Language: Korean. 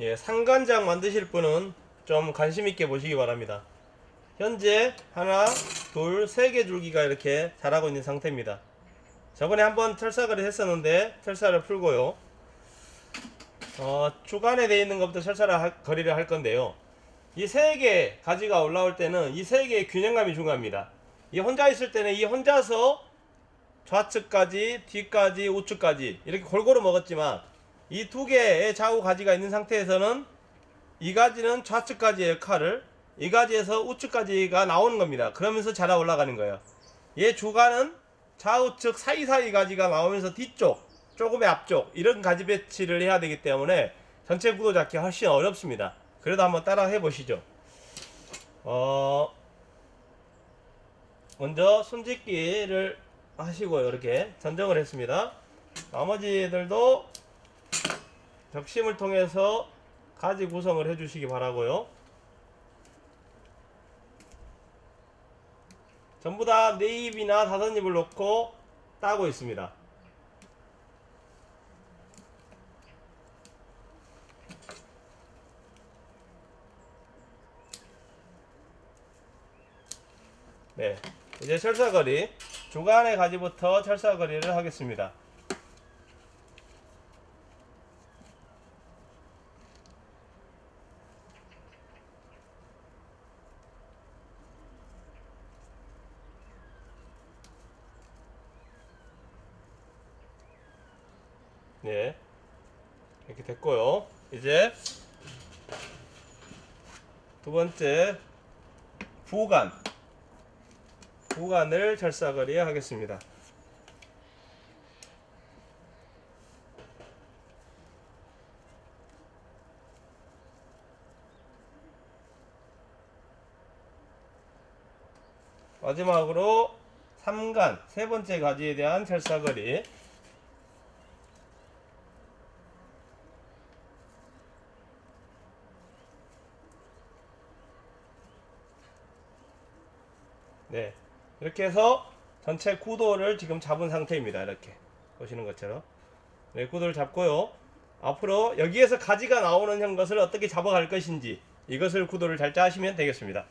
예, 상간장 만드실 분은 좀 관심 있게 보시기 바랍니다. 현재 하나, 둘, 세 개 줄기가 이렇게 자라고 있는 상태입니다. 저번에 한번 철사거리 했었는데 철사를 풀고요. 어, 주간에 되어 있는 것부터 철사를 할- 거리를 할 건데요. 이 세 개 가지가 올라올 때는 이 세 개의 균형감이 중요합니다. 이 혼자 있을 때는 이 혼자서 좌측까지, 뒤까지, 우측까지 이렇게 골고루 먹었지만 이 두 개의 좌우 가지가 있는 상태에서는 이 가지는 좌측까지의 칼을 이 가지에서 우측까지가 나오는 겁니다. 그러면서 자라 올라가는 거예요. 얘 주간은 좌우측 사이사이 가지가 나오면서 뒤쪽, 조금의 앞쪽 이런 가지 배치를 해야 되기 때문에 전체 구도 잡기 훨씬 어렵습니다. 그래도 한번 따라 해보시죠. 어, 먼저 손짓기를 하시고요. 이렇게 전정을 했습니다. 나머지들도 적심을 통해서 가지 구성을 해주시기 바라고요. 전부 다네 입이나 다섯 입을 놓고 따고 있습니다. 네, 이제 철사거리 주간의 가지부터 철사거리를 하겠습니다. 네, 이렇게 됐고요. 이제 두 번째 부간 부간을 철사거리에 하겠습니다. 마지막으로 3간 세 번째 가지에 대한 철사거리 네. 이렇게 해서 전체 구도를 지금 잡은 상태입니다. 이렇게 보시는 것처럼. 네 구도를 잡고요. 앞으로 여기에서 가지가 나오는 형 것을 어떻게 잡아갈 것인지 이것을 구도를 잘 짜시면 되겠습니다